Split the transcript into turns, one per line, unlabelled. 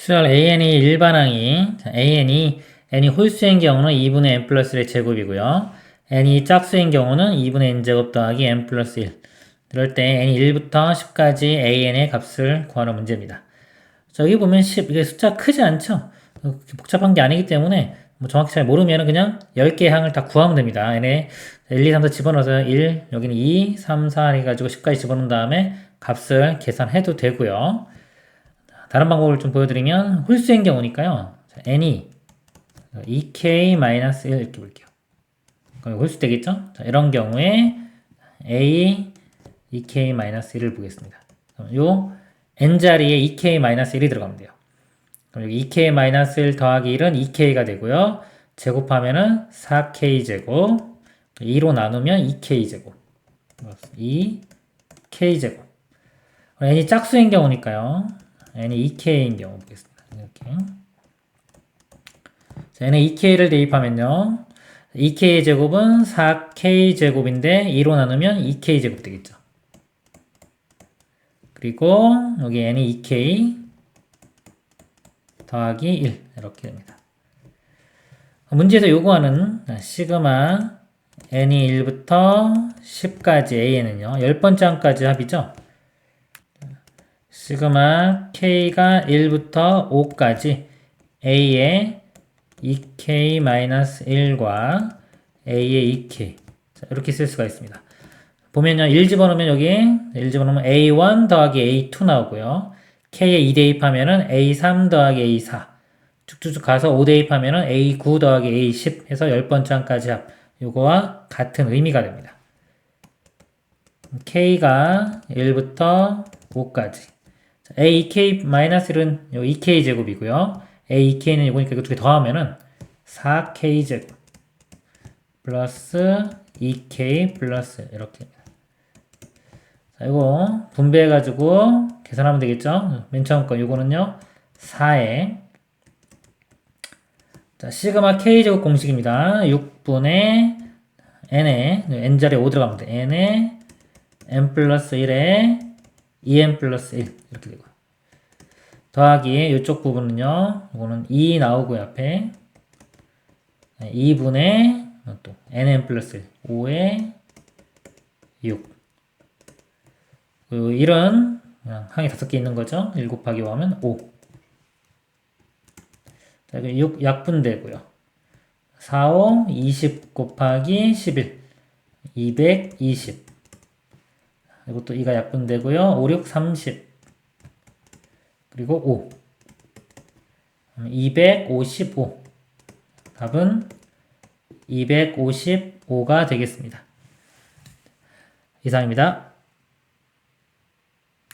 수열 AN이 일반항이 자, AN이 n이 홀수인 경우는 2분의 n 플러스 1의 제곱이고요. n이 짝수인 경우는 2분의 n 제곱 더하기 n 플러스 1. 이럴 때 n이 1부터 10까지 an의 값을 구하는 문제입니다. 자, 여기 보면 10, 이게 숫자 크지 않죠? 복잡한 게 아니기 때문에 뭐 정확히 잘 모르면 그냥 10개의 항을 다 구하면 됩니다. n에 1, 2, 3, 4 집어넣어서 1, 여기는 2, 3, 4 해가지고 10까지 집어넣은 다음에 값을 계산해도 되고요. 다른 방법을 좀 보여드리면 홀수인 경우니까요. 자, n이 2k-1 이렇게 볼게요. 그럼 홀수 되겠죠? 자, 이런 경우에 a 2k-1을 보겠습니다. 요 n자리에 2k-1이 들어가면 돼요. 그럼 여기 2k-1 더하기 1은 2k가 되고요. 제곱하면은 4k제곱 2로 나누면 2k제곱 2k제곱 n이 짝수인 경우니까요. N이 2k인 경우 보겠습니다. 이렇게 자, n에 2k를 대입하면요. 2k의 제곱은 4k 제곱인데 2로 나누면 2k 제곱 되겠죠. 그리고 여기 n이 2k 더하기 1 이렇게 됩니다. 문제에서 요구하는 시그마 n이 1부터 10까지 an은요. 10번째 항까지 합이죠. 시그마 k가 1부터 5까지 a의 2k-1과 a의 2k 자, 이렇게 쓸 수가 있습니다. 보면요. 1 집어넣으면 여기 1 집어넣으면 a1 더하기 a2 나오고요. k에 2 대입하면은 a3 더하기 a4 쭉쭉쭉 가서 5 대입하면은 a9 더하기 a10 해서 10번째 항까지 합 요거와 같은 의미가 됩니다. k가 1부터 5까지 ak-1은 요 2k 제곱이고요. ak는 이거니까 이거 두 개 더하면은 4k 제곱 플러스 2k 플러스 이렇게 자, 이거 분배해가지고 계산하면 되겠죠? 맨 처음 거 이거는요 4에 자 시그마 k 제곱 공식입니다. 6분의 n에 n자리에 5 들어가면 돼. n에 n 플러스 1에 2n 플러스 1 이렇게 되고 더하기 이쪽 부분은요 이거는 2 나오고 옆에 2분의 또 nn 플러스 1 5에 6 그리고 1은 그냥 항이 다섯 개 있는 거죠? 1 곱하기 5 하면 5 자, 6 약분되고요. 4, 5, 20 곱하기 11 220 이것도 2가 약분되고요. 5, 6, 30 그리고 5 255 답은 255가 되겠습니다. 이상입니다.